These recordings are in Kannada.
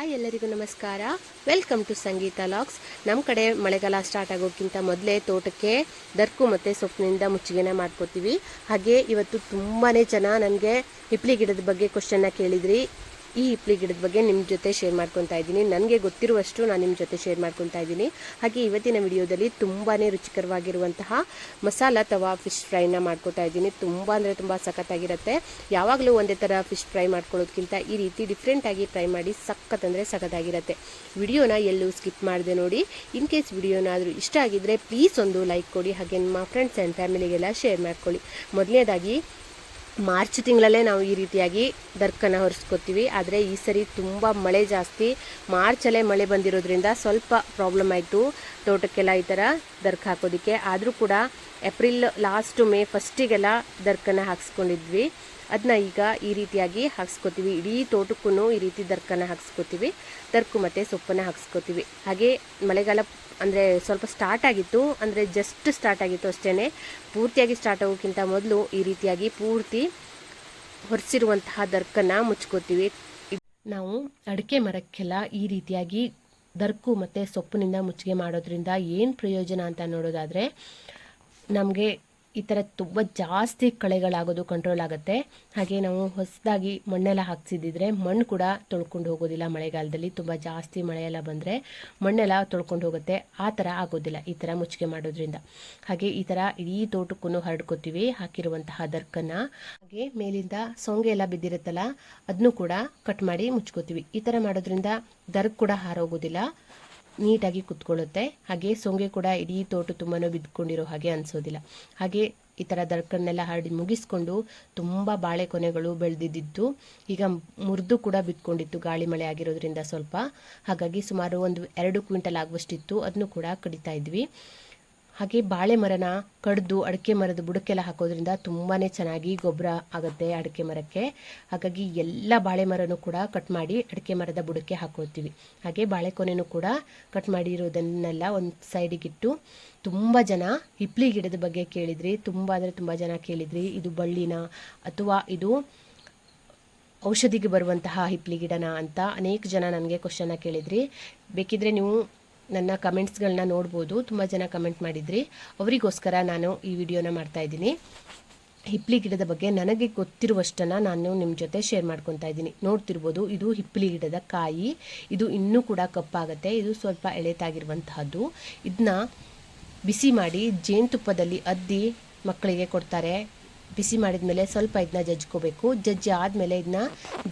ಹಾಯ್ ಎಲ್ಲರಿಗೂ ನಮಸ್ಕಾರ. ವೆಲ್ಕಮ್ ಟು ಸಂಗೀತ ಲಾಗ್ಸ್ ನಮ್ಮ ಕಡೆ ಮಳೆಗಾಲ ಸ್ಟಾರ್ಟ್ ಆಗೋಕ್ಕಿಂತ ಮೊದಲೇ ತೋಟಕ್ಕೆ ದರ್ಕು ಮತ್ತು ಸೊಪ್ಪಿನಿಂದ ಮುಚ್ಚಿಗೆನ ಮಾಡ್ಕೋತೀವಿ. ಹಾಗೆ ಇವತ್ತು ತುಂಬಾ ಜನ ನನಗೆ ಹಿಪ್ಲಿ ಗಿಡದ ಬಗ್ಗೆ ಕ್ವಶನ್ನ ಕೇಳಿದ್ರಿ. ಈ ಇಪ್ಲಿ ಗಿಡದ ಬಗ್ಗೆ ನಿಮ್ಮ ಜೊತೆ ಶೇರ್ ಮಾಡ್ಕೊತಾ ಇದ್ದೀನಿ. ನನಗೆ ಗೊತ್ತಿರುವಷ್ಟು ನಾನು ನಿಮ್ಮ ಜೊತೆ ಶೇರ್ ಮಾಡ್ಕೊತಾ ಇದ್ದೀನಿ. ಹಾಗೆ ಇವತ್ತಿನ ವಿಡಿಯೋದಲ್ಲಿ ತುಂಬಾ ರುಚಿಕರವಾಗಿರುವಂತಹ ಮಸಾಲ ತವಾ ಫಿಶ್ ಫ್ರೈನ ಮಾಡ್ಕೊತಾ ಇದ್ದೀನಿ. ತುಂಬ ಅಂದರೆ ತುಂಬ ಸಖತ್ತಾಗಿರುತ್ತೆ. ಯಾವಾಗಲೂ ಒಂದೇ ಥರ ಫಿಶ್ ಫ್ರೈ ಮಾಡ್ಕೊಳ್ಳೋದಕ್ಕಿಂತ ಈ ರೀತಿ ಡಿಫ್ರೆಂಟಾಗಿ ಫ್ರೈ ಮಾಡಿ ಸಖತ್ ಅಂದರೆ ಸಖತ್ತಾಗಿರುತ್ತೆ. ವಿಡಿಯೋನ ಎಲ್ಲೂ ಸ್ಕಿಪ್ ಮಾಡಿದೆ ನೋಡಿ. ಇನ್ ಕೇಸ್ ವಿಡಿಯೋನಾದರೂ ಇಷ್ಟ ಆಗಿದ್ದರೆ ಪ್ಲೀಸ್ ಒಂದು ಲೈಕ್ ಕೊಡಿ. ಹಾಗೆ ನಿಮ್ಮ ಫ್ರೆಂಡ್ಸ್ ಆ್ಯಂಡ್ ಫ್ಯಾಮಿಲಿಗೆಲ್ಲ ಶೇರ್ ಮಾಡ್ಕೊಳ್ಳಿ. ಮೊದಲನೇದಾಗಿ ಮಾರ್ಚ್ ತಿಂಗಳಲ್ಲೇ ನಾವು ಈ ರೀತಿಯಾಗಿ ದರ್ಕನ್ನು ಹೊರಿಸ್ಕೊತೀವಿ. ಆದರೆ ಈ ಸರಿ ತುಂಬ ಮಳೆ ಜಾಸ್ತಿ. ಮಾರ್ಚಲ್ಲೇ ಮಳೆ ಬಂದಿರೋದ್ರಿಂದ ಸ್ವಲ್ಪ ಪ್ರಾಬ್ಲಮ್ ಆಯಿತು. ತೋಟಕ್ಕೆಲ್ಲ ಈ ಥರ ದರ್ಕ ಹಾಕೋದಕ್ಕೆ. ಆದರೂ ಕೂಡ ಏಪ್ರಿಲ್ ಲಾಸ್ಟು ಮೇ ಫಸ್ಟಿಗೆಲ್ಲ ದರ್ಕನ್ನು ಹಾಕ್ಸ್ಕೊಂಡಿದ್ವಿ. ಅದನ್ನ ಈಗ ಈ ರೀತಿಯಾಗಿ ಹಾಕ್ಸ್ಕೊತೀವಿ. ಇಡೀ ತೋಟಕ್ಕೂ ಈ ರೀತಿ ದರ್ಕನ ಹಾಕ್ಸ್ಕೊತೀವಿ. ದರ್ಕು ಮತ್ತು ಸೊಪ್ಪನ್ನು ಹಾಕ್ಸ್ಕೊತೀವಿ. ಹಾಗೆ ಮಳೆಗಾಲ ಅಂದರೆ ಸ್ವಲ್ಪ ಸ್ಟಾರ್ಟ್ ಆಗಿತ್ತು. ಅಂದರೆ ಜಸ್ಟ್ ಸ್ಟಾರ್ಟ್ ಆಗಿತ್ತು ಅಷ್ಟೇ ಪೂರ್ತಿಯಾಗಿ ಸ್ಟಾರ್ಟ್ ಆಗೋಕ್ಕಿಂತ ಮೊದಲು ಈ ರೀತಿಯಾಗಿ ಪೂರ್ತಿ ಹೊರಿಸಿರುವಂತಹ ದರ್ಕನ್ನು ಮುಚ್ಕೋತೀವಿ. ನಾವು ಅಡಿಕೆ ಮರಕ್ಕೆಲ್ಲ ಈ ರೀತಿಯಾಗಿ ದರ್ಕು ಮತ್ತು ಸೊಪ್ಪಿನಿಂದ ಮುಚ್ಚಿಗೆ ಮಾಡೋದ್ರಿಂದ ಏನು ಪ್ರಯೋಜನ ಅಂತ ನೋಡೋದಾದರೆ ನಮಗೆ ಈ ಥರ ತುಂಬ ಜಾಸ್ತಿ ಕಳೆಗಳಾಗೋದು ಕಂಟ್ರೋಲ್ ಆಗುತ್ತೆ. ಹಾಗೆ ನಾವು ಹೊಸದಾಗಿ ಮಣ್ಣೆಲ್ಲ ಹಾಕ್ಸಿದ್ದಿದ್ರೆ ಮಣ್ಣು ಕೂಡ ತೊಳ್ಕೊಂಡು ಹೋಗೋದಿಲ್ಲ ಮಳೆಗಾಲದಲ್ಲಿ. ತುಂಬ ಜಾಸ್ತಿ ಮಳೆಯೆಲ್ಲ ಬಂದರೆ ಮಣ್ಣೆಲ್ಲ ತೊಳ್ಕೊಂಡು ಹೋಗುತ್ತೆ. ಆ ಥರ ಆಗೋದಿಲ್ಲ ಈ ಥರ ಮುಚ್ಚಿಗೆ ಮಾಡೋದ್ರಿಂದ. ಹಾಗೆ ಈ ಥರ ಇಡೀ ತೋಟಕ್ಕೂ ಹರಡ್ಕೋತೀವಿ, ಹಾಕಿರುವಂತಹ ದರ್ಕನ್ನು ಹಾಗೆ ಮೇಲಿಂದ ಸೊಂಗೆ ಎಲ್ಲ ಬಿದ್ದಿರುತ್ತಲ್ಲ ಅದನ್ನು ಕೂಡ ಕಟ್ ಮಾಡಿ ಮುಚ್ಕೋತೀವಿ. ಈ ಥರ ಮಾಡೋದ್ರಿಂದ ದರ್ಕ್ ಕೂಡ ಹಾರೋಗೋದಿಲ್ಲ. ನೀಟಾಗಿ ಕುತ್ಕೊಳ್ಳುತ್ತೆ. ಹಾಗೆ ಸೊಂಗೆ ಕೂಡ ಇಡೀ ತೋಟ ತುಂಬಾ ಬಿದ್ದುಕೊಂಡಿರೋ ಹಾಗೆ ಅನಿಸೋದಿಲ್ಲ. ಹಾಗೆ ಈ ಥರ ದರ್ಕನ್ನೆಲ್ಲ ಹರಡಿ ಮುಗಿಸ್ಕೊಂಡು ತುಂಬ ಬಾಳೆ ಕೊನೆಗಳು ಬೆಳೆದಿದ್ದಿತ್ತು ಈಗ ಮುರಿದು ಕೂಡ ಬಿತ್ಕೊಂಡಿತ್ತು ಗಾಳಿ ಮಳೆ ಆಗಿರೋದ್ರಿಂದ ಸ್ವಲ್ಪ. ಹಾಗಾಗಿ ಸುಮಾರು ಒಂದು ಎರಡು ಕ್ವಿಂಟಲ್ ಆಗುವಷ್ಟಿತ್ತು. ಅದನ್ನು ಕೂಡ ಕಡಿತಾ ಇದ್ವಿ. ಹಾಗೆ ಬಾಳೆ ಮರನ ಕಡ್ದು ಅಡಿಕೆ ಮರದ ಬುಡಕ್ಕೆಲ್ಲ ಹಾಕೋದ್ರಿಂದ ತುಂಬಾ ಚೆನ್ನಾಗಿ ಗೊಬ್ಬರ ಆಗುತ್ತೆ ಅಡಿಕೆ ಮರಕ್ಕೆ. ಹಾಗಾಗಿ ಎಲ್ಲ ಬಾಳೆ ಮರನೂ ಕೂಡ ಕಟ್ ಮಾಡಿ ಅಡಿಕೆ ಮರದ ಬುಡಕ್ಕೆ ಹಾಕೋತೀವಿ ಹಾಗೆ ಬಾಳೆಕೊನೆನೂ ಕೂಡ ಕಟ್ ಮಾಡಿರೋದನ್ನೆಲ್ಲ ಒಂದು ಸೈಡಿಗಿಟ್ಟು ತುಂಬ ಜನ ಹಿಪ್ಲಿ ಗಿಡದ ಬಗ್ಗೆ ಕೇಳಿದ್ರಿ. ತುಂಬ ಅಂದರೆ ತುಂಬ ಜನ ಕೇಳಿದ್ರಿ. ಇದು ಬಳ್ಳಿನ ಅಥವಾ ಇದು ಔಷಧಿಗೆ ಬರುವಂತಹ ಹಿಪ್ಲಿ ಗಿಡನ ಅಂತ ಅನೇಕ ಜನ ನನಗೆ ಕ್ವಶನ್ನ ಕೇಳಿದ್ರಿ. ಬೇಕಿದ್ರೆ ನೀವು ನನ್ನ ಕಮೆಂಟ್ಸ್ಗಳನ್ನ ನೋಡ್ಬೋದು. ತುಂಬ ಜನ ಕಮೆಂಟ್ ಮಾಡಿದ್ರಿ. ಅವರಿಗೋಸ್ಕರ ನಾನು ಈ ವಿಡಿಯೋನ ಮಾಡ್ತಾ ಇದ್ದೀನಿ. ಹಿಪ್ಲಿ ಗಿಡದ ಬಗ್ಗೆ ನನಗೆ ಗೊತ್ತಿರುವಷ್ಟನ್ನು ನಾನು ನಿಮ್ಮ ಜೊತೆ ಶೇರ್ ಮಾಡ್ಕೊತಾ ಇದ್ದೀನಿ. ನೋಡ್ತಿರ್ಬೋದು, ಇದು ಹಿಪ್ಪಲಿ ಗಿಡದ ಕಾಯಿ. ಇದು ಇನ್ನೂ ಕೂಡ ಕಪ್ಪಾಗುತ್ತೆ. ಇದು ಸ್ವಲ್ಪ ಎಳೆತಾಗಿರುವಂತಹದ್ದು. ಇದನ್ನ ಬಿಸಿ ಮಾಡಿ ಜೇನುತುಪ್ಪದಲ್ಲಿ ಅದ್ದಿ ಮಕ್ಕಳಿಗೆ ಕೊಡ್ತಾರೆ. ಬಿಸಿ ಮಾಡಿದ ಮೇಲೆ ಸ್ವಲ್ಪ ಇದನ್ನ ಜಜ್ಕೋಬೇಕು. ಜಜ್ಜಿ ಆದಮೇಲೆ ಇದನ್ನ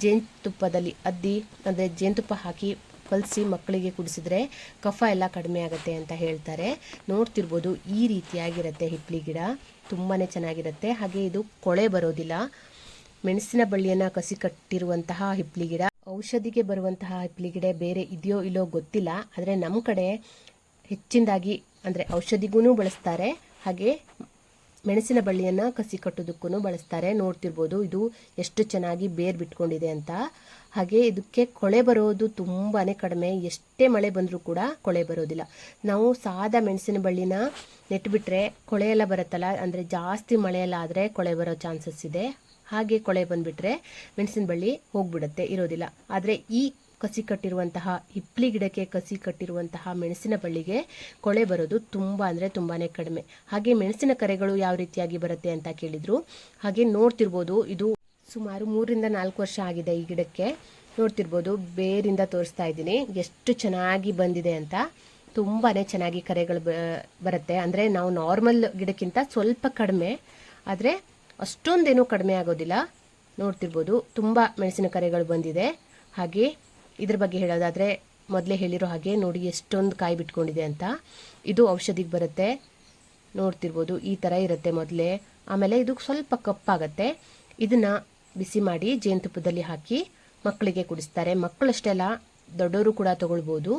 ಜೇನುತುಪ್ಪದಲ್ಲಿ ಅದ್ದಿ, ಅಂದರೆ ಜೇನುತುಪ್ಪ ಹಾಕಿ ಕಲಸಿ ಮಕ್ಕಳಿಗೆ ಕುಡಿಸಿದ್ರೆ ಕಫ ಎಲ್ಲ ಕಡಿಮೆ ಆಗುತ್ತೆ ಅಂತ ಹೇಳ್ತಾರೆ. ನೋಡ್ತಿರ್ಬೋದು ಈ ರೀತಿಯಾಗಿರುತ್ತೆ ಹಿಪ್ಲಿ ಗಿಡ. ತುಂಬಾ ಚೆನ್ನಾಗಿರುತ್ತೆ. ಹಾಗೆ ಇದು ಕೊಳೆ ಬರೋದಿಲ್ಲ. ಮೆಣಸಿನ ಬಳ್ಳಿಯನ್ನು ಕಸಿ ಕಟ್ಟಿರುವಂತಹ ಹಿಪ್ಲಿ ಗಿಡ. ಔಷಧಿಗೆ ಬರುವಂತಹ ಹಿಪ್ಲಿ ಗಿಡ ಬೇರೆ ಇದೆಯೋ ಇಲ್ಲೋ ಗೊತ್ತಿಲ್ಲ. ಆದರೆ ನಮ್ಮ ಕಡೆ ಹೆಚ್ಚಿನದಾಗಿ ಅಂದರೆ ಔಷಧಿಗೂ ಬಳಸ್ತಾರೆ. ಹಾಗೆ ಮೆಣಸಿನ ಬಳ್ಳಿಯನ್ನು ಕಸಿ ಕಟ್ಟೋದಕ್ಕೂ ಬಳಸ್ತಾರೆ. ನೋಡ್ತಿರ್ಬೋದು ಇದು ಎಷ್ಟು ಚೆನ್ನಾಗಿ ಬೇರ್ ಬಿಟ್ಕೊಂಡಿದೆ ಅಂತ. ಹಾಗೆ ಇದಕ್ಕೆ ಕೊಳೆ ಬರೋದು ತುಂಬಾ ಕಡಿಮೆ. ಎಷ್ಟೇ ಮಳೆ ಬಂದರೂ ಕೂಡ ಕೊಳೆ ಬರೋದಿಲ್ಲ. ನಾವು ಸಾದಾ ಮೆಣಸಿನ ಬಳ್ಳಿನ ನೆಟ್ಬಿಟ್ರೆ ಕೊಳೆ ಎಲ್ಲ ಬರುತ್ತಲ್ಲ, ಅಂದರೆ ಜಾಸ್ತಿ ಮಳೆಯೆಲ್ಲ ಆದರೆ ಕೊಳೆ ಬರೋ ಚಾನ್ಸಸ್ ಇದೆ. ಹಾಗೆ ಕೊಳೆ ಬಂದುಬಿಟ್ರೆ ಮೆಣಸಿನ ಬಳ್ಳಿ ಹೋಗ್ಬಿಡುತ್ತೆ, ಇರೋದಿಲ್ಲ. ಆದರೆ ಈ ಕಸಿ ಕಟ್ಟಿರುವಂತಹ, ಹಿಪ್ಲಿ ಗಿಡಕ್ಕೆ ಕಸಿ ಕಟ್ಟಿರುವಂತಹ ಮೆಣಸಿನ ಬಳ್ಳಿಗೆ ಕೊಳೆ ಬರೋದು ತುಂಬ ಅಂದರೆ ತುಂಬಾ ಕಡಿಮೆ. ಹಾಗೆ ಮೆಣಸಿನ ಕರೆಗಳು ಯಾವ ರೀತಿಯಾಗಿ ಬರುತ್ತೆ ಅಂತ ಕೇಳಿದರು. ಹಾಗೆ ನೋಡ್ತಿರ್ಬೋದು, ಇದು ಸುಮಾರು ಮೂರಿಂದ ನಾಲ್ಕು ವರ್ಷ ಆಗಿದೆ ಈ ಗಿಡಕ್ಕೆ. ನೋಡ್ತಿರ್ಬೋದು, ಬೇರಿಂದ ತೋರಿಸ್ತಾ ಇದ್ದೀನಿ. ಎಷ್ಟು ಚೆನ್ನಾಗಿ ಬಂದಿದೆ ಅಂತ. ತುಂಬಾ ಚೆನ್ನಾಗಿ ಕರೆಗಳು ಬರುತ್ತೆ. ಅಂದರೆ ನಾವು ನಾರ್ಮಲ್ ಗಿಡಕ್ಕಿಂತ ಸ್ವಲ್ಪ ಕಡಿಮೆ, ಆದರೆ ಅಷ್ಟೊಂದೇನೂ ಕಡಿಮೆ ಆಗೋದಿಲ್ಲ. ನೋಡ್ತಿರ್ಬೋದು, ತುಂಬ ಮೆಣಸಿನ ಕರೆಗಳು ಬಂದಿದೆ. ಹಾಗೆ ಇದ್ರ ಬಗ್ಗೆ ಹೇಳೋದಾದರೆ ಮೊದಲೇ ಹೇಳಿರೋ ಹಾಗೆ ನೋಡಿ ಎಷ್ಟೊಂದು ಕಾಯಿ ಬಿಟ್ಕೊಂಡಿದೆ ಅಂತ. ಇದು ಔಷಧಿಗೆ ಬರುತ್ತೆ. ನೋಡ್ತಿರ್ಬೋದು, ಈ ಥರ ಇರುತ್ತೆ ಮೊದಲೇ. ಆಮೇಲೆ ಇದು ಸ್ವಲ್ಪ ಕಪ್ಪಾಗತ್ತೆ. ಇದನ್ನು ಬಿಸಿ ಮಾಡಿ ಜೇನುತುಪ್ಪದಲ್ಲಿ ಹಾಕಿ ಮಕ್ಕಳಿಗೆ ಕುಡಿಸ್ತಾರೆ. ಮಕ್ಕಳಷ್ಟೆಲ್ಲ ದೊಡ್ಡವರು ಕೂಡ ತಗೊಳ್ಬೋದು.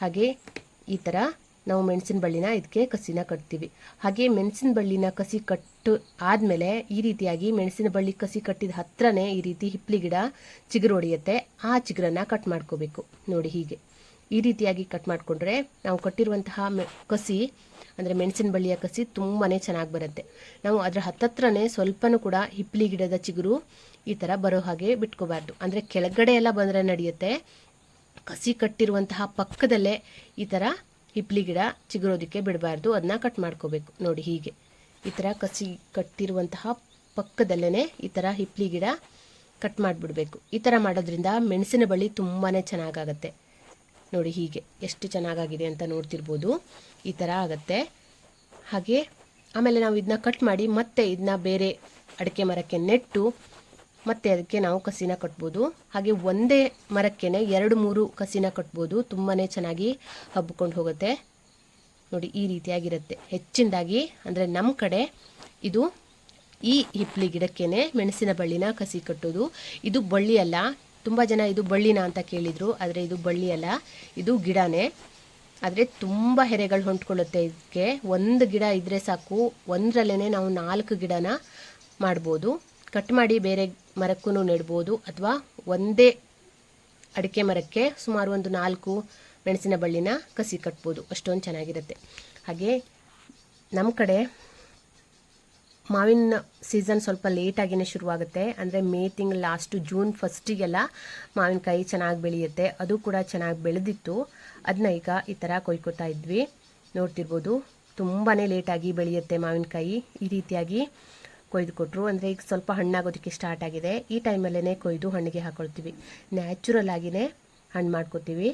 ಹಾಗೆ ಈ ಥರ ನಾವು ಮೆಣಸಿನ ಬಳ್ಳಿನ ಇದಕ್ಕೆ ಕಸಿನ ಕಟ್ತೀವಿ. ಹಾಗೆ ಮೆಣಸಿನ ಬಳ್ಳಿನ ಕಸಿ ಕಟ್ಟು ಆದಮೇಲೆ ಈ ರೀತಿಯಾಗಿ ಮೆಣಸಿನ ಬಳ್ಳಿ ಕಸಿ ಕಟ್ಟಿದ ಹತ್ರನೇ ಈ ರೀತಿ ಹಿಪ್ಲಿ ಗಿಡ ಚಿಗುರು ಹೊಡೆಯುತ್ತೆ ಆ ಚಿಗುರನ್ನು ಕಟ್ ಮಾಡ್ಕೋಬೇಕು. ನೋಡಿ ಹೀಗೆ. ಈ ರೀತಿಯಾಗಿ ಕಟ್ ಮಾಡಿಕೊಂಡ್ರೆ ನಾವು ಕಟ್ಟಿರುವಂತಹ ಕಸಿ ಅಂದರೆ ಮೆಣಸಿನ ಬಳ್ಳಿಯ ಕಸಿ ತುಂಬಾ ಚೆನ್ನಾಗಿ ಬರುತ್ತೆ. ನಾವು ಅದರ ಹತ್ತತ್ರನೇ ಸ್ವಲ್ಪನೂ ಕೂಡ ಹಿಪ್ಲಿ ಗಿಡದ ಚಿಗುರು ಈ ಥರ ಬರೋ ಹಾಗೆ ಬಿಟ್ಕೋಬಾರ್ದು. ಅಂದರೆ ಕೆಳಗಡೆ ಎಲ್ಲ ಬಂದರೆ ನಡೆಯುತ್ತೆ. ಕಸಿ ಕಟ್ಟಿರುವಂತಹ ಪಕ್ಕದಲ್ಲೇ ಈ ಥರ ಹಿಪ್ಲಿ ಗಿಡ ಚಿಗುರೋದಕ್ಕೆ ಬಿಡಬಾರ್ದು. ಅದನ್ನ ಕಟ್ ಮಾಡ್ಕೋಬೇಕು. ನೋಡಿ ಹೀಗೆ. ಈ ಥರ ಕಸಿ ಕಟ್ಟಿರುವಂತಹ ಪಕ್ಕದಲ್ಲೇ ಈ ಥರ ಹಿಪ್ಲಿ ಗಿಡ ಕಟ್ ಮಾಡಿಬಿಡ್ಬೇಕು. ಈ ಥರ ಮಾಡೋದ್ರಿಂದ ಮೆಣಸಿನ ಬಳ್ಳಿ ತುಂಬಾ ಚೆನ್ನಾಗಾಗತ್ತೆ. ನೋಡಿ ಹೀಗೆ. ಎಷ್ಟು ಚೆನ್ನಾಗಾಗಿದೆ ಅಂತ ನೋಡ್ತಿರ್ಬೋದು. ಈ ಥರ ಆಗುತ್ತೆ. ಹಾಗೆ ಆಮೇಲೆ ನಾವು ಇದನ್ನ ಕಟ್ ಮಾಡಿ ಮತ್ತೆ ಇದನ್ನ ಬೇರೆ ಅಡಿಕೆ ಮರಕ್ಕೆ ನೆಟ್ಟು ಮತ್ತೆ ಅದಕ್ಕೆ ನಾವು ಕಸಿನ ಕಟ್ಬೋದು. ಹಾಗೆ ಒಂದೇ ಮರಕ್ಕೇನೆ ಎರಡು ಮೂರು ಕಸಿನ ಕಟ್ಬೋದು. ತುಂಬಾ ಚೆನ್ನಾಗಿ ಹಬ್ಬಿಕೊಂಡು ಹೋಗುತ್ತೆ. ನೋಡಿ, ಈ ರೀತಿಯಾಗಿರುತ್ತೆ. ಹೆಚ್ಚಿನದಾಗಿ ಅಂದರೆ ನಮ್ಮ ಕಡೆ ಇದು ಈ ಹಿಪ್ಲಿ ಗಿಡಕ್ಕೇನೆ ಮೆಣಸಿನ ಬಳ್ಳಿನ ಕಸಿ ಕಟ್ಟೋದು. ಇದು ಬಳ್ಳಿ ಅಲ್ಲ. ತುಂಬ ಜನ ಇದು ಬಳ್ಳಿನ ಅಂತ ಕೇಳಿದರು. ಆದರೆ ಇದು ಬಳ್ಳಿ ಅಲ್ಲ. ಇದು ಗಿಡನೇ. ಆದರೆ ತುಂಬ ಹೆರೆಗಳು ಹೊಂಟ್ಕೊಳ್ಳುತ್ತೆ ಇದಕ್ಕೆ. ಒಂದು ಗಿಡ ಇದ್ದರೆ ಸಾಕು. ಒಂದರಲ್ಲೇ ನಾವು ನಾಲ್ಕು ಗಿಡನ ಮಾಡ್ಬೋದು. ಕಟ್ ಮಾಡಿ ಬೇರೆ ಮರಕ್ಕೂ ನೆಡ್ಬೋದು ಅಥವಾ ಒಂದೇ ಅಡಿಕೆ ಮರಕ್ಕೆ ಸುಮಾರು ಒಂದು ನಾಲ್ಕು ಮೆಣಸಿನ ಬಳ್ಳಿನ ಕಸಿ ಕಟ್ಬೋದು. ಅಷ್ಟೊಂದು ಚೆನ್ನಾಗಿರುತ್ತೆ. ಹಾಗೆ ನಮ್ಮ ಕಡೆ ಮಾವಿನ ಸೀಸನ್ ಸ್ವಲ್ಪ ಲೇಟಾಗಿಯೇ ಶುರುವಾಗುತ್ತೆ. ಅಂದರೆ ಮೇ ತಿಂಗಳು ಲಾಸ್ಟು ಜೂನ್ ಫಸ್ಟಿಗೆಲ್ಲ ಮಾವಿನಕಾಯಿ ಚೆನ್ನಾಗಿ ಬೆಳೆಯುತ್ತೆ. ಅದು ಕೂಡ ಚೆನ್ನಾಗಿ ಬೆಳೆದಿತ್ತು. ಅದನ್ನ ಈಗ ಈ ಥರ ಕೊಯ್ಕೋತಾ ಇದ್ವಿ. ನೋಡ್ತಿರ್ಬೋದು ತುಂಬಾ ಲೇಟಾಗಿ ಬೆಳೆಯುತ್ತೆ ಮಾವಿನಕಾಯಿ. ಈ ರೀತಿಯಾಗಿ ಕೊಯ್ದು ಕೊಟ್ಟರು ಅಂದರೆ ಈಗ ಸ್ವಲ್ಪ ಹಣ್ಣಾಗೋದಕ್ಕೆ ಸ್ಟಾರ್ಟ್ ಆಗಿದೆ. ಈ ಟೈಮಲ್ಲೇ ಕೊಯ್ದು ಹಣ್ಣಿಗೆ ಹಾಕೊಳ್ತೀವಿ. ನ್ಯಾಚುರಲ್ ಆಗಿಯೇ ಹಣ್ಣು ಮಾಡ್ಕೋತೀವಿ.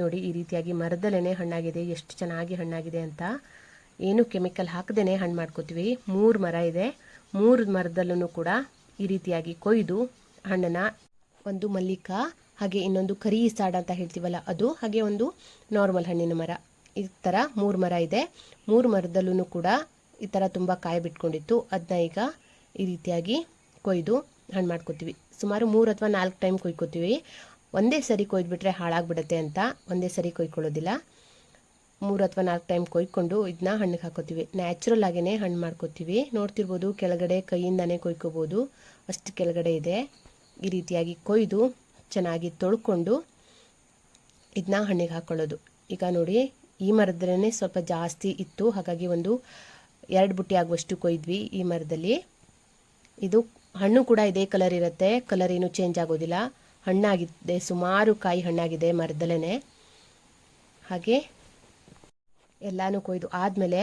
ನೋಡಿ, ಈ ರೀತಿಯಾಗಿ ಮರದಲ್ಲೇ ಹಣ್ಣಾಗಿದೆ. ಎಷ್ಟು ಚೆನ್ನಾಗಿ ಹಣ್ಣಾಗಿದೆ ಅಂತ. ಏನು ಕೆಮಿಕಲ್ ಹಾಕದೇ ಹಣ್ಣು ಮಾಡ್ಕೋತೀವಿ. ಮೂರು ಮರ ಇದೆ. ಮೂರು ಮರದಲ್ಲೂ ಕೂಡ ಈ ರೀತಿಯಾಗಿ ಕೊಯ್ದು ಹಣ್ಣನ್ನು ಒಂದು ಮಲ್ಲಿಕ, ಹಾಗೆ ಇನ್ನೊಂದು ಕರಿ ಸಾಡ ಅಂತ ಹೇಳ್ತೀವಲ್ಲ ಅದು, ಹಾಗೆ ಒಂದು ನಾರ್ಮಲ್ ಹಣ್ಣಿನ ಮರ. ಈ ಥರ ಮೂರು ಮರ ಇದೆ. ಮೂರು ಮರದಲ್ಲೂ ಕೂಡ ಈ ಥರ ತುಂಬ ಕಾಯಿ ಬಿಟ್ಕೊಂಡಿತ್ತು ಅದನ್ನ ಈಗ ಈ ರೀತಿಯಾಗಿ ಕೊಯ್ದು ಹಣ್ಣು ಮಾಡ್ಕೋತೀವಿ. ಸುಮಾರು ಮೂರು ಅಥವಾ ನಾಲ್ಕು ಟೈಮ್ ಕೊಯ್ಕೋತೀವಿ. ಒಂದೇ ಸರಿ ಕೊಯ್ದುಬಿಟ್ರೆ ಹಾಳಾಗ್ಬಿಡುತ್ತೆ ಅಂತ ಒಂದೇ ಸರಿ ಕೊಯ್ಕೊಳ್ಳೋದಿಲ್ಲ. ಮೂರು ಅಥವಾ ನಾಲ್ಕು ಟೈಮ್ ಕೊಯ್ಕೊಂಡು ಇದನ್ನ ಹಣ್ಣಿಗೆ ಹಾಕೋತೀವಿ. ನ್ಯಾಚುರಲ್ ಆಗಿಯೇ ಹಣ್ಣು ಮಾಡ್ಕೋತೀವಿ. ನೋಡ್ತಿರ್ಬೋದು ಕೆಳಗಡೆ ಕೈಯಿಂದನೇ ಕೊಯ್ಕೋಬೋದು. ಅಷ್ಟು ಕೆಳಗಡೆ ಇದೆ. ಈ ರೀತಿಯಾಗಿ ಕೊಯ್ದು ಚೆನ್ನಾಗಿ ತೊಳ್ಕೊಂಡು ಇದನ್ನ ಹಣ್ಣಿಗೆ ಹಾಕ್ಕೊಳ್ಳೋದು ಈಗ ನೋಡಿ, ಈ ಮರದ್ರೇ ಸ್ವಲ್ಪ ಜಾಸ್ತಿ ಇತ್ತು. ಹಾಗಾಗಿ ಒಂದು ಎರಡು ಬುಟ್ಟಿ ಆಗುವಷ್ಟು ಕೊಯ್ದ್ವಿ ಈ ಮರದಲ್ಲಿ. ಇದು ಹಣ್ಣು ಕೂಡ ಇದೇ ಕಲರ್ ಇರುತ್ತೆ. ಕಲರ್ ಏನು ಚೇಂಜ್ ಆಗೋದಿಲ್ಲ. ಹಣ್ಣಾಗಿದೆ, ಸುಮಾರು ಕಾಯಿ ಹಣ್ಣಾಗಿದೆ ಮರದಲ್ಲೇ ಹಾಗೆ ಎಲ್ಲನೂ ಕೊಯ್ದು ಆದಮೇಲೆ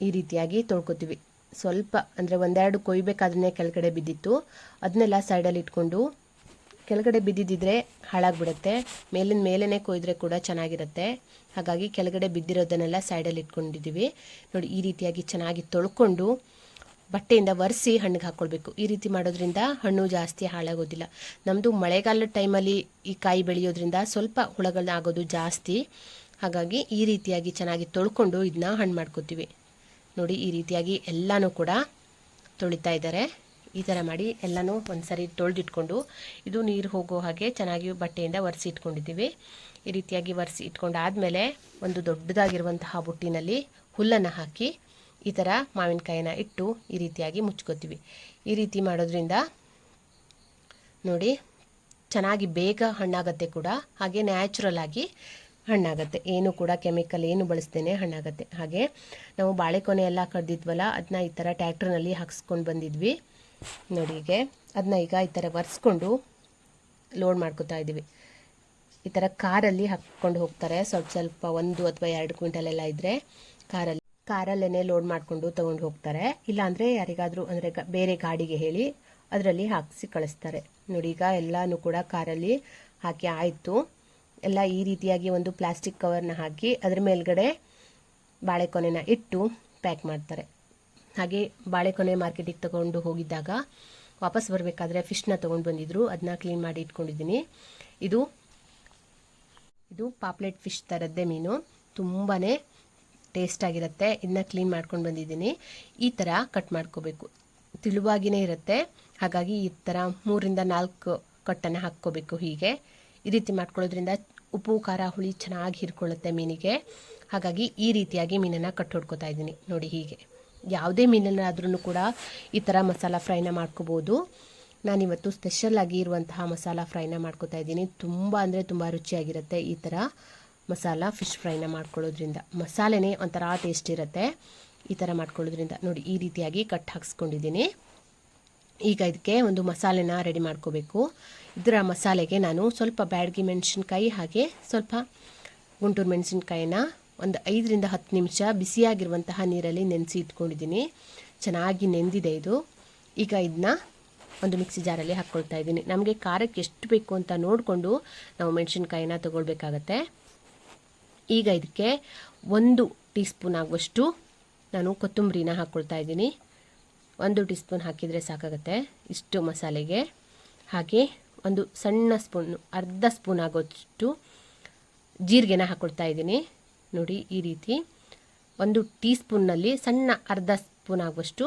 ಈ ರೀತಿಯಾಗಿ ತೊಳ್ಕೊತೀವಿ. ಸ್ವಲ್ಪ ಅಂದರೆ ಒಂದೆರಡು ಕೊಯ್ಬೇಕಾದ್ರೆ ಕೆಳಗಡೆ ಬಿದ್ದಿತ್ತು. ಅದನ್ನೆಲ್ಲ ಸೈಡಲ್ಲಿ ಇಟ್ಕೊಂಡು ಕೆಳಗಡೆ ಬಿದ್ದಿದ್ದಿದ್ರೆ ಹಾಳಾಗ್ಬಿಡುತ್ತೆ. ಮೇಲಿನ ಮೇಲೇ ಕೊಯ್ದರೆ ಕೂಡ ಚೆನ್ನಾಗಿರುತ್ತೆ. ಹಾಗಾಗಿ ಕೆಳಗಡೆ ಬಿದ್ದಿರೋದನ್ನೆಲ್ಲ ಸೈಡಲ್ಲಿ ಇಟ್ಕೊಂಡಿದ್ದೀವಿ. ನೋಡಿ ಈ ರೀತಿಯಾಗಿ ಚೆನ್ನಾಗಿ ತೊಳ್ಕೊಂಡು ಬಟ್ಟೆಯಿಂದ ಒರೆಸಿ ಹಣ್ಣಿಗೆ ಹಾಕ್ಕೊಳ್ಬೇಕು ಈ ರೀತಿ ಮಾಡೋದ್ರಿಂದ ಹಣ್ಣು ಜಾಸ್ತಿ ಹಾಳಾಗೋದಿಲ್ಲ. ನಮ್ಮದು ಮಳೆಗಾಲದ ಟೈಮಲ್ಲಿ ಈ ಕಾಯಿ ಬೆಳೆಯೋದ್ರಿಂದ ಸ್ವಲ್ಪ ಹುಳಗಳಾಗೋದು ಜಾಸ್ತಿ. ಹಾಗಾಗಿ ಈ ರೀತಿಯಾಗಿ ಚೆನ್ನಾಗಿ ತೊಳ್ಕೊಂಡು ಇದನ್ನ ಹಣ್ಣು ಮಾಡ್ಕೋತೀವಿ. ನೋಡಿ, ಈ ರೀತಿಯಾಗಿ ಎಲ್ಲನೂ ಕೂಡ ತೊಳಿತಾ ಇದ್ದಾರೆ ಈ ಥರ ಮಾಡಿ ಎಲ್ಲನೂ ಒಂದು ಸರಿ ತೊಳೆದಿಟ್ಕೊಂಡು, ಇದು ನೀರು ಹೋಗೋ ಹಾಗೆ ಚೆನ್ನಾಗಿ ಬಟ್ಟೆಯಿಂದ ಒರೆಸಿ ಇಟ್ಕೊಂಡಿದ್ದೀವಿ. ಈ ರೀತಿಯಾಗಿ ಒರೆಸಿ ಇಟ್ಕೊಂಡಾದಮೇಲೆ ಒಂದು ದೊಡ್ಡದಾಗಿರುವಂತಹ ಬುಟ್ಟಿನಲ್ಲಿ ಹುಲ್ಲನ್ನು ಹಾಕಿ ಈ ಥರ ಮಾವಿನಕಾಯಿನ ಇಟ್ಟು ಈ ರೀತಿಯಾಗಿ ಮುಚ್ಕೋತೀವಿ. ಈ ರೀತಿ ಮಾಡೋದ್ರಿಂದ ನೋಡಿ ಚೆನ್ನಾಗಿ ಬೇಗ ಹಣ್ಣಾಗತ್ತೆ ಕೂಡ, ಹಾಗೆ ನ್ಯಾಚುರಲ್ ಆಗಿ ಹಣ್ಣಾಗತ್ತೆ. ಏನು ಕೂಡ ಕೆಮಿಕಲ್ ಏನು ಬಳಸ್ದೇನೆ ಹಣ್ಣಾಗತ್ತೆ. ಹಾಗೆ ನಾವು ಬಾಳೆಕೊನೆ ಎಲ್ಲ ಕಡ್ದಿದ್ವಲ್ಲ ಅದನ್ನ ಈ ಥರ ಟ್ಯಾಕ್ಟ್ರ್ನಲ್ಲಿ ಹಾಕ್ಸ್ಕೊಂಡು ಬಂದಿದ್ವಿ. ನೋಡಿ ಹೀಗೆ ಅದನ್ನ ಈಗ ಈ ಥರ ಒರೆಸ್ಕೊಂಡು ಲೋಡ್ ಮಾಡ್ಕೋತಾ ಇದ್ದೀವಿ ಈ ಥರ ಕಾರಲ್ಲಿ ಹಾಕ್ಕೊಂಡು ಹೋಗ್ತಾರೆ. ಸ್ವಲ್ಪ ಸ್ವಲ್ಪ ಒಂದು ಅಥವಾ ಎರಡು ಕ್ವಿಂಟಲ್ ಎಲ್ಲ ಇದ್ದರೆ ಕಾರಲ್ಲಿ ಕಾರಲ್ಲೇ ಲೋಡ್ ಮಾಡಿಕೊಂಡು ತಗೊಂಡು ಹೋಗ್ತಾರೆ. ಇಲ್ಲಾಂದರೆ ಯಾರಿಗಾದರೂ ಅಂದರೆ ಬೇರೆ ಗಾಡಿಗೆ ಹೇಳಿ ಅದರಲ್ಲಿ ಹಾಕಿಸಿ ಕಳಿಸ್ತಾರೆ. ನೋಡಿ, ಈಗ ಎಲ್ಲನೂ ಕೂಡ ಕಾರಲ್ಲಿ ಹಾಕಿ ಆಯಿತು. ಎಲ್ಲ ಈ ರೀತಿಯಾಗಿ ಒಂದು ಪ್ಲಾಸ್ಟಿಕ್ ಕವರ್ನ ಹಾಕಿ ಅದರ ಮೇಲ್ಗಡೆ ಬಾಳೆಕೊನೆನ ಇಟ್ಟು ಪ್ಯಾಕ್ ಮಾಡ್ತಾರೆ. ಹಾಗೆ ಬಾಳೆಕೊನೆ ಮಾರ್ಕೆಟಿಗೆ ತಗೊಂಡು ಹೋಗಿದ್ದಾಗ ವಾಪಸ್ ಬರಬೇಕಾದ್ರೆ ಫಿಶ್ನ ತೊಗೊಂಡು ಬಂದಿದ್ರು. ಅದನ್ನ ಕ್ಲೀನ್ ಮಾಡಿ ಇಟ್ಕೊಂಡಿದ್ದೀನಿ. ಇದು ಇದು ಪಾಪ್ಲೆಟ್ ಫಿಶ್ ಥರದ್ದೇ ಮೀನು. ತುಂಬಾ ಟೇಸ್ಟಾಗಿರುತ್ತೆ ಇದನ್ನ ಕ್ಲೀನ್ ಮಾಡ್ಕೊಂಡು ಬಂದಿದ್ದೀನಿ. ಈ ಥರ ಕಟ್ ಮಾಡ್ಕೋಬೇಕು. ತಿಳುವಾಗಿನೇ ಇರುತ್ತೆ. ಹಾಗಾಗಿ ಈ ಥರ ಮೂರಿಂದ ನಾಲ್ಕು ಕಟ್ಟನ್ನು ಹಾಕ್ಕೋಬೇಕು ಹೀಗೆ. ಈ ರೀತಿ ಮಾಡ್ಕೊಳ್ಳೋದ್ರಿಂದ ಉಪ್ಪು, ಖಾರ, ಹುಳಿ ಚೆನ್ನಾಗಿ ಹಿರ್ಕೊಳ್ಳುತ್ತೆ ಮೀನಿಗೆ. ಹಾಗಾಗಿ ಈ ರೀತಿಯಾಗಿ ಮೀನನ್ನು ಕಟ್ ಹೊಡ್ಕೊತಾ ಇದ್ದೀನಿ. ನೋಡಿ ಹೀಗೆ. ಯಾವುದೇ ಮೀನನ್ನಾದ್ರೂ ಕೂಡ ಈ ಥರ ಮಸಾಲ ಫ್ರೈನ ಮಾಡ್ಕೋಬೋದು. ನಾನಿವತ್ತು ಸ್ಪೆಷಲ್ಲಾಗಿ ಇರುವಂತಹ ಮಸಾಲ ಫ್ರೈನ ಮಾಡ್ಕೋತಾ ಇದ್ದೀನಿ. ತುಂಬ ಅಂದರೆ ತುಂಬ ರುಚಿಯಾಗಿರುತ್ತೆ ಈ ಥರ ಮಸಾಲ ಫಿಶ್ ಫ್ರೈನ ಮಾಡ್ಕೊಳ್ಳೋದ್ರಿಂದ. ಮಸಾಲೆನೇ ಒಂಥರ ಟೇಸ್ಟ್ ಇರುತ್ತೆ. ಈ ಥರ ಮಾಡ್ಕೊಳ್ಳೋದ್ರಿಂದ. ನೋಡಿ, ಈ ರೀತಿಯಾಗಿ ಕಟ್ ಹಾಕ್ಸ್ಕೊಂಡಿದ್ದೀನಿ. ಈಗ ಇದಕ್ಕೆ ಒಂದು ಮಸಾಲೆನ ರೆಡಿ ಮಾಡ್ಕೋಬೇಕು. ಇದರ ಮಸಾಲೆಗೆ ನಾನು ಸ್ವಲ್ಪ ಬ್ಯಾಡಗಿ ಮೆಣಸಿನ್ಕಾಯಿ ಹಾಗೆ ಸ್ವಲ್ಪ ಗುಂಟೂರು ಮೆಣಸಿನ್ಕಾಯಿನ ಒಂದು ಐದರಿಂದ ಹತ್ತು ನಿಮಿಷ ಬಿಸಿಯಾಗಿರುವಂತಹ ನೀರಲ್ಲಿ ನೆನೆಸಿ ಇಟ್ಕೊಂಡಿದ್ದೀನಿ. ಚೆನ್ನಾಗಿ ನೆಂದಿದೆ ಇದು. ಈಗ ಇದನ್ನ ಒಂದು ಮಿಕ್ಸಿ ಜಾರಲ್ಲಿ ಹಾಕ್ಕೊಳ್ತಾ ಇದ್ದೀನಿ. ನಮಗೆ ಖಾರಕ್ಕೆ ಎಷ್ಟು ಬೇಕು ಅಂತ ನೋಡಿಕೊಂಡು ನಾವು ಮೆಣಸಿನ್ಕಾಯಿನ ತಗೊಳ್ಬೇಕಾಗತ್ತೆ. ಈಗ ಇದಕ್ಕೆ ಒಂದು ಟೀ ಸ್ಪೂನ್ ಆಗುವಷ್ಟು ನಾನು ಕೊತ್ತಂಬರಿನ ಹಾಕ್ಕೊಳ್ತಾ ಇದ್ದೀನಿ. ಒಂದು ಟೀ ಸ್ಪೂನ್ ಹಾಕಿದರೆ ಸಾಕಾಗುತ್ತೆ ಇಷ್ಟು ಮಸಾಲೆಗೆ. ಹಾಗೆ ಒಂದು ಸಣ್ಣ ಸ್ಪೂನ್, ಅರ್ಧ ಸ್ಪೂನ್ ಆಗೋಷ್ಟು ಜೀರಿಗೆನ ಹಾಕ್ಕೊಳ್ತಾ ಇದ್ದೀನಿ. ನೋಡಿ, ಈ ರೀತಿ ಒಂದು ಟೀ ಸ್ಪೂನ್ನಲ್ಲಿ ಸಣ್ಣ ಅರ್ಧ ಸ್ಪೂನ್ ಆಗುವಷ್ಟು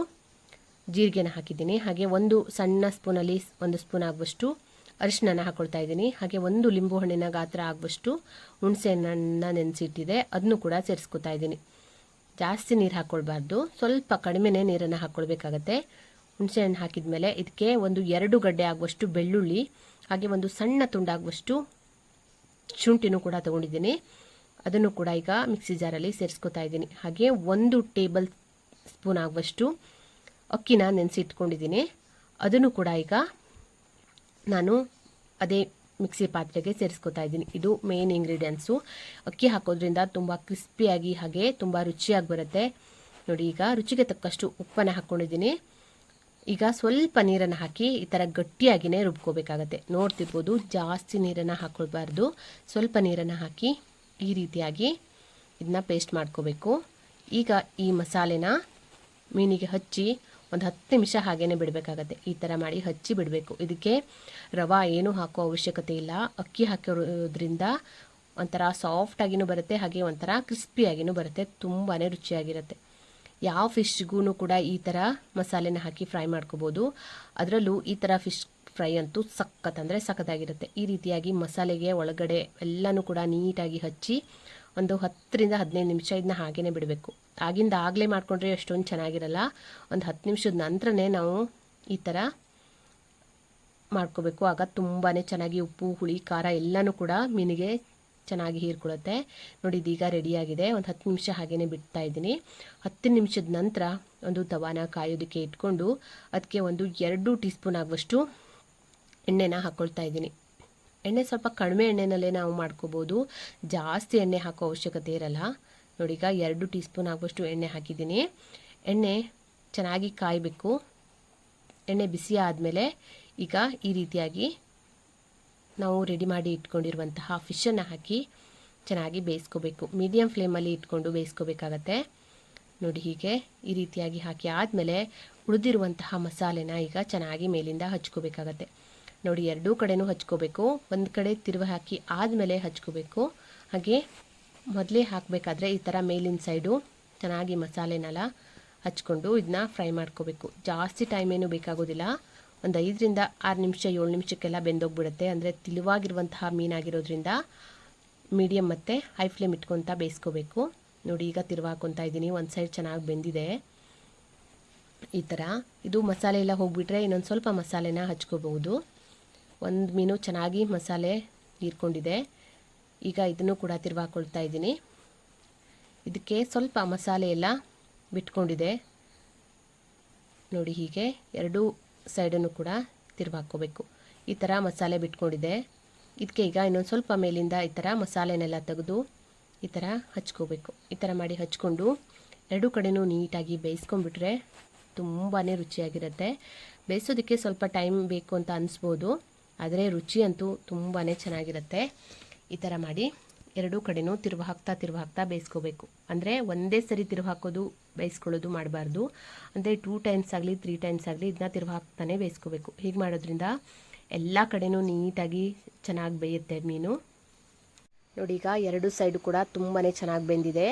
ಜೀರಿಗೆನ ಹಾಕಿದ್ದೀನಿ. ಹಾಗೆ ಒಂದು ಸಣ್ಣ ಸ್ಪೂನಲ್ಲಿ ಒಂದು ಸ್ಪೂನ್ ಆಗುವಷ್ಟು ಅರಿಶಿನ ಹಾಕೊಳ್ತಾ ಇದ್ದೀನಿ. ಹಾಗೆ ಒಂದು ಲಿಂಬು ಹಣ್ಣಿನ ಗಾತ್ರ ಆಗುವಷ್ಟು ಹುಣಸೆ ಹಣ್ಣನ್ನು ನೆನೆಸಿಟ್ಟಿದೆ. ಅದನ್ನು ಕೂಡ ಸೇರಿಸ್ಕೊತಾ ಇದ್ದೀನಿ. ಜಾಸ್ತಿ ನೀರು ಹಾಕ್ಕೊಳ್ಬಾರ್ದು ಸ್ವಲ್ಪ ಕಡಿಮೆನೇ ನೀರನ್ನು ಹಾಕ್ಕೊಳ್ಬೇಕಾಗತ್ತೆ ಹುಣಸೆ ಹಣ್ಣು ಹಾಕಿದ ಮೇಲೆ ಇದಕ್ಕೆ ಒಂದು ಎರಡು ಗಡ್ಡೆ ಆಗುವಷ್ಟು ಬೆಳ್ಳುಳ್ಳಿ, ಹಾಗೆ ಒಂದು ಸಣ್ಣ ತುಂಡಾಗುವಷ್ಟು ಶುಂಠಿನೂ ಕೂಡ ತೊಗೊಂಡಿದ್ದೀನಿ. ಅದನ್ನು ಕೂಡ ಈಗ ಮಿಕ್ಸಿ ಜಾರಲ್ಲಿ ಸೇರಿಸ್ಕೊತಾ ಇದ್ದೀನಿ. ಹಾಗೆ ಒಂದು ಟೇಬಲ್ ಸ್ಪೂನ್ ಆಗುವಷ್ಟು ಅಕ್ಕಿನ ನೆನೆಸಿಟ್ಕೊಂಡಿದ್ದೀನಿ. ಅದನ್ನು ಕೂಡ ಈಗ ನಾನು ಅದೇ ಮಿಕ್ಸಿ ಪಾತ್ರೆಗೆ ಸೇರಿಸ್ಕೊತಾ ಇದ್ದೀನಿ. ಇದು ಮೇನ್ ಇಂಗ್ರೀಡಿಯೆಂಟ್ಸು ಅಕ್ಕಿ ಹಾಕೋದ್ರಿಂದ ತುಂಬ ಕ್ರಿಸ್ಪಿಯಾಗಿ ಹಾಗೆ ತುಂಬ ರುಚಿಯಾಗಿ ಬರುತ್ತೆ. ನೋಡಿ, ಈಗ ರುಚಿಗೆ ತಕ್ಕಷ್ಟು ಉಪ್ಪನ್ನು ಹಾಕ್ಕೊಂಡಿದ್ದೀನಿ ಈಗ ಸ್ವಲ್ಪ ನೀರನ್ನು ಹಾಕಿ ಈ ಥರ ಗಟ್ಟಿಯಾಗಿಯೇ ರುಬ್ಕೋಬೇಕಾಗತ್ತೆ. ನೋಡ್ತಿರ್ಬೋದು ಜಾಸ್ತಿ ನೀರನ್ನು ಹಾಕ್ಕೊಳ್ಬಾರ್ದು ಸ್ವಲ್ಪ ನೀರನ್ನು ಹಾಕಿ ಈ ರೀತಿಯಾಗಿ ಇದನ್ನ ಪೇಸ್ಟ್ ಮಾಡ್ಕೋಬೇಕು. ಈಗ ಈ ಮಸಾಲೆನ ಮೀನಿಗೆ ಹಚ್ಚಿ ಒಂದು ಹತ್ತು ನಿಮಿಷ ಹಾಗೇ ಬಿಡಬೇಕಾಗತ್ತೆ. ಈ ಥರ ಮಾಡಿ ಹಚ್ಚಿ ಬಿಡಬೇಕು. ಇದಕ್ಕೆ ರವೆ ಏನೂ ಹಾಕೋ ಅವಶ್ಯಕತೆ ಇಲ್ಲ. ಅಕ್ಕಿ ಹಾಕಿರೋದ್ರಿಂದ ಒಂಥರ ಸಾಫ್ಟಾಗಿನೂ ಬರುತ್ತೆ, ಹಾಗೆ ಒಂಥರ ಕ್ರಿಸ್ಪಿಯಾಗಿನೂ ಬರುತ್ತೆ. ತುಂಬಾ ರುಚಿಯಾಗಿರುತ್ತೆ. ಯಾವ ಫಿಶ್ಗೂ ಕೂಡ ಈ ಥರ ಮಸಾಲೆನ ಹಾಕಿ ಫ್ರೈ ಮಾಡ್ಕೋಬೋದು. ಅದರಲ್ಲೂ ಈ ಥರ ಫಿಶ್ ಫ್ರೈ ಅಂತೂ ಸಖತ್ ಅಂದರೆ ಸಖತ್ತಾಗಿರುತ್ತೆ. ಈ ರೀತಿಯಾಗಿ ಮಸಾಲೆಗೆ ಒಳಗಡೆ ಎಲ್ಲನೂ ಕೂಡ ನೀಟಾಗಿ ಹಚ್ಚಿ ಒಂದು ಹತ್ತರಿಂದ ಹದಿನೈದು ನಿಮಿಷ ಇದನ್ನ ಹಾಗೇ ಬಿಡಬೇಕು. ಆಗಿಂದ ಆಗಲೇ ಮಾಡಿಕೊಂಡ್ರೆ ಅಷ್ಟೊಂದು ಚೆನ್ನಾಗಿರಲ್ಲ. ಒಂದು ಹತ್ತು ನಿಮಿಷದ ನಂತರನೇ ನಾವು ಈ ಥರ ಮಾಡ್ಕೋಬೇಕು. ಆಗ ತುಂಬಾ ಚೆನ್ನಾಗಿ ಉಪ್ಪು, ಹುಳಿ, ಖಾರ ಎಲ್ಲನೂ ಕೂಡ ಮೀನಿಗೆ ಚೆನ್ನಾಗಿ ಹೀರ್ಕೊಳ್ಳುತ್ತೆ. ನೋಡಿ, ಇದೀಗ ರೆಡಿಯಾಗಿದೆ ಒಂದು ಹತ್ತು ನಿಮಿಷ ಹಾಗೇ ಬಿಡ್ತಾ ಇದ್ದೀನಿ. ಹತ್ತು ನಿಮಿಷದ ನಂತರ ಒಂದು ತವಾನ ಕಾಯೋದಕ್ಕೆ ಇಟ್ಕೊಂಡು ಅದಕ್ಕೆ ಒಂದು ಎರಡು ಟೀ ಸ್ಪೂನ್ ಆಗುವಷ್ಟು ಎಣ್ಣೆನ ಹಾಕ್ಕೊಳ್ತಾ ಇದ್ದೀನಿ. ಎಣ್ಣೆ ಸ್ವಲ್ಪ ಕಡಿಮೆ ಎಣ್ಣೆನಲ್ಲೇ ನಾವು ಮಾಡ್ಕೋಬೋದು. ಜಾಸ್ತಿ ಎಣ್ಣೆ ಹಾಕೋ ಅವಶ್ಯಕತೆ ಇರಲ್ಲ. ನೋಡಿ ಈಗ ಎರಡು ಟೀ ಸ್ಪೂನ್ ಆಗುವಷ್ಟು ಎಣ್ಣೆ ಹಾಕಿದ್ದೀನಿ. ಎಣ್ಣೆ ಚೆನ್ನಾಗಿ ಕಾಯಬೇಕು. ಎಣ್ಣೆ ಬಿಸಿ ಆದಮೇಲೆ ಈಗ ಈ ರೀತಿಯಾಗಿ ನಾವು ರೆಡಿ ಮಾಡಿ ಇಟ್ಕೊಂಡಿರುವಂತಹ ಫಿಶನ್ನು ಹಾಕಿ ಚೆನ್ನಾಗಿ ಬೇಯಿಸ್ಕೋಬೇಕು. ಮೀಡಿಯಮ್ ಫ್ಲೇಮಲ್ಲಿ ಇಟ್ಕೊಂಡು ಬೇಯಿಸ್ಕೋಬೇಕಾಗತ್ತೆ. ನೋಡಿ ಹೀಗೆ ಈ ರೀತಿಯಾಗಿ ಹಾಕಿ ಆದಮೇಲೆ ಉಳಿದಿರುವಂತಹ ಮಸಾಲೆನ ಈಗ ಚೆನ್ನಾಗಿ ಮೇಲಿಂದ ಹಚ್ಕೋಬೇಕಾಗತ್ತೆ. ನೋಡಿ, ಎರಡೂ ಕಡೆನೂ ಹಚ್ಕೋಬೇಕು. ಒಂದು ಕಡೆ ತಿರುವು ಹಾಕಿ ಆದಮೇಲೆ ಹಚ್ಕೋಬೇಕು. ಹಾಗೆ ಮೊದಲೇ ಹಾಕಬೇಕಾದ್ರೆ ಈ ಥರ ಮೇಲಿನ ಸೈಡು ಚೆನ್ನಾಗಿ ಮಸಾಲೆನೆಲ್ಲ ಹಚ್ಕೊಂಡು ಇದನ್ನ ಫ್ರೈ ಮಾಡ್ಕೋಬೇಕು. ಜಾಸ್ತಿ ಟೈಮ್ ಏನು ಬೇಕಾಗೋದಿಲ್ಲ. ಒಂದು ಐದರಿಂದ ಆರು ನಿಮಿಷ, ಏಳು ನಿಮಿಷಕ್ಕೆಲ್ಲ ಬೆಂದೋಗ್ಬಿಡುತ್ತೆ. ಅಂದರೆ ತಿಳುವಾಗಿರುವಂತಹ ಮೀನಾಗಿರೋದ್ರಿಂದ ಮೀಡಿಯಮ್ ಮತ್ತು ಹೈ ಫ್ಲೇಮ್ ಇಟ್ಕೊತಾ ಬೇಯಿಸ್ಕೋಬೇಕು. ನೋಡಿ, ಈಗ ತಿರುವಾಕೊತಾ ಇದ್ದೀನಿ. ಒಂದು ಸೈಡ್ ಚೆನ್ನಾಗಿ ಬೆಂದಿದೆ. ಈ ಥರ ಇದು ಮಸಾಲೆ ಎಲ್ಲ ಹೋಗಿಬಿಟ್ರೆ ಇನ್ನೊಂದು ಸ್ವಲ್ಪ ಮಸಾಲೆನ ಹಚ್ಕೋಬಹುದು. ಒಂದು ಮೀನು ಚೆನ್ನಾಗಿ ಮಸಾಲೆ ಹೀರ್ಕೊಂಡಿದೆ ಈಗ ಇದನ್ನು ಕೂಡ ತಿರುವಾಕೊಳ್ತಾ ಇದ್ದೀನಿ. ಇದಕ್ಕೆ ಸ್ವಲ್ಪ ಮಸಾಲೆ ಎಲ್ಲ ಬಿಟ್ಕೊಂಡಿದೆ. ನೋಡಿ ಹೀಗೆ ಎರಡೂ ಸೈಡನ್ನು ಕೂಡ ತಿರುವಾಕೋಬೇಕು. ಈ ಥರ ಮಸಾಲೆ ಬಿಟ್ಕೊಂಡಿದೆ. ಇದಕ್ಕೆ ಈಗ ಇನ್ನೊಂದು ಸ್ವಲ್ಪ ಮೇಲಿಂದ ಈ ಥರ ಮಸಾಲೆನೆಲ್ಲ ತೆಗೆದು ಈ ಥರ ಹಚ್ಕೋಬೇಕು. ಈ ಥರ ಮಾಡಿ ಹಚ್ಕೊಂಡು ಎರಡೂ ಕಡೆನೂ ನೀಟಾಗಿ ಬೇಯಿಸ್ಕೊಂಡ್ಬಿಟ್ರೆ ತುಂಬಾ ರುಚಿಯಾಗಿರುತ್ತೆ. ಬೇಯಿಸೋದಕ್ಕೆ ಸ್ವಲ್ಪ ಟೈಮ್ ಬೇಕು ಅಂತ ಅನಿಸ್ಬೋದು. ಆದರೆ ರುಚಿ ಅಂತೂ ತುಂಬಾ ಚೆನ್ನಾಗಿರುತ್ತೆ. ಈ ಥರ ಮಾಡಿ ಎರಡೂ ಕಡೆನೂ ತಿರುವು ಹಾಕ್ತಾ ತಿರುವು ಹಾಕ್ತಾ ಬೇಯಿಸ್ಕೋಬೇಕು. ಅಂದರೆ ಒಂದೇ ಸರಿ ತಿರುವು ಹಾಕೋದು, ಬೇಯಿಸ್ಕೊಳ್ಳೋದು ಮಾಡಬಾರ್ದು. ಅಂದರೆ ಟೂ ಟೈಮ್ಸ್ ಆಗಲಿ ತ್ರೀ ಟೈಮ್ಸ್ ಆಗಲಿ ಇದನ್ನ ತಿರುವು ಹಾಕ್ತಾನೆ ಬೇಯಿಸ್ಕೋಬೇಕು. ಹೀಗೆ ಮಾಡೋದ್ರಿಂದ ಎಲ್ಲ ಕಡೆನೂ ನೀಟಾಗಿ ಚೆನ್ನಾಗಿ ಬೇಯುತ್ತೆ ಮೀನು. ನೋಡಿ, ಈಗ ಎರಡು ಸೈಡು ಕೂಡ ತುಂಬಾ ಚೆನ್ನಾಗಿ ಬೆಂದಿದೆ.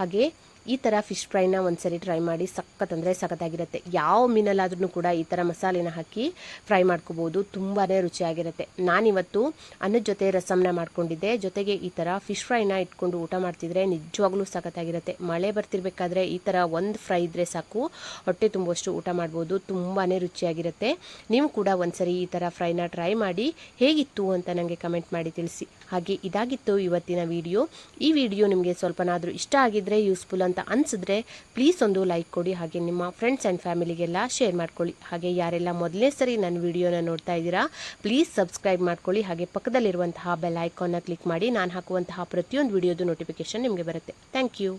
ಹಾಗೆ ಈ ಥರ ಫಿಶ್ ಫ್ರೈನ ಒಂದ್ಸರಿ ಟ್ರೈ ಮಾಡಿ ಸಖತ್ ಅಂದರೆ ಸಖತ್ತಾಗಿರುತ್ತೆ. ಯಾವ ಮೀನಲ್ಲಾದ್ರೂ ಕೂಡ ಈ ಥರ ಮಸಾಲೆನ ಹಾಕಿ ಫ್ರೈ ಮಾಡ್ಕೋಬೋದು ತುಂಬಾ ರುಚಿಯಾಗಿರುತ್ತೆ. ನಾನಿವತ್ತು ಅನ್ನದ ಜೊತೆ ರಸಮ್ನ ಮಾಡ್ಕೊಂಡಿದ್ದೆ. ಜೊತೆಗೆ ಈ ಥರ ಫಿಶ್ ಫ್ರೈನ ಇಟ್ಕೊಂಡು ಊಟ ಮಾಡ್ತಿದ್ರೆ ನಿಜವಾಗ್ಲೂ ಸಖತ್ತಾಗಿರುತ್ತೆ. ಮಳೆ ಬರ್ತಿರ್ಬೇಕಾದ್ರೆ ಈ ಥರ ಒಂದು ಫ್ರೈ ಇದ್ದರೆ ಸಾಕು. ಹೊಟ್ಟೆ ತುಂಬುವಷ್ಟು ಊಟ ಮಾಡ್ಬೋದು ತುಂಬಾ ರುಚಿಯಾಗಿರುತ್ತೆ. ನೀವು ಕೂಡ ಒಂದ್ಸರಿ ಈ ಥರ ಫ್ರೈನ ಟ್ರೈ ಮಾಡಿ ಹೇಗಿತ್ತು ಅಂತ ನನಗೆ ಕಮೆಂಟ್ ಮಾಡಿ ತಿಳಿಸಿ. ಹಾಗೆ ಇದಾಗಿತ್ತು ಇವತ್ತಿನ ವಿಡಿಯೋ. ಈ ವಿಡಿಯೋ ನಿಮಗೆ ಸ್ವಲ್ಪನಾದರೂ ಇಷ್ಟ ಆಗಿದ್ದರೆ ಯೂಸ್ಫುಲ್ ಅಂತ ಅನಿಸಿದ್ರೆ ಪ್ಲೀಸ್ ಒಂದು ಲೈಕ್ ಕೊಡಿ, ಹಾಗೆ ನಿಮ್ಮ ಫ್ರೆಂಡ್ಸ್ ಆ್ಯಂಡ್ ಫ್ಯಾಮಿಲಿಗೆಲ್ಲ ಶೇರ್ ಮಾಡ್ಕೊಳ್ಳಿ. ಹಾಗೆ ಯಾರೆಲ್ಲ ಮೊದಲನೇ ಸರಿ ನನ್ನ ವಿಡಿಯೋನ ನೋಡ್ತಾ ಇದ್ದೀರಾ ಪ್ಲೀಸ್ ಸಬ್ಸ್ಕ್ರೈಬ್ ಮಾಡ್ಕೊಳ್ಳಿ. ಹಾಗೆ ಪಕ್ಕದಲ್ಲಿರುವಂತಹ ಬೆಲ್ ಐಕಾನ್ನ ಕ್ಲಿಕ್ ಮಾಡಿ, ನಾನು ಹಾಕುವಂತಹ ಪ್ರತಿಯೊಂದು ವಿಡಿಯೋದು ನೋಟಿಫಿಕೇಶನ್ ನಿಮಗೆ ಬರುತ್ತೆ. Thank you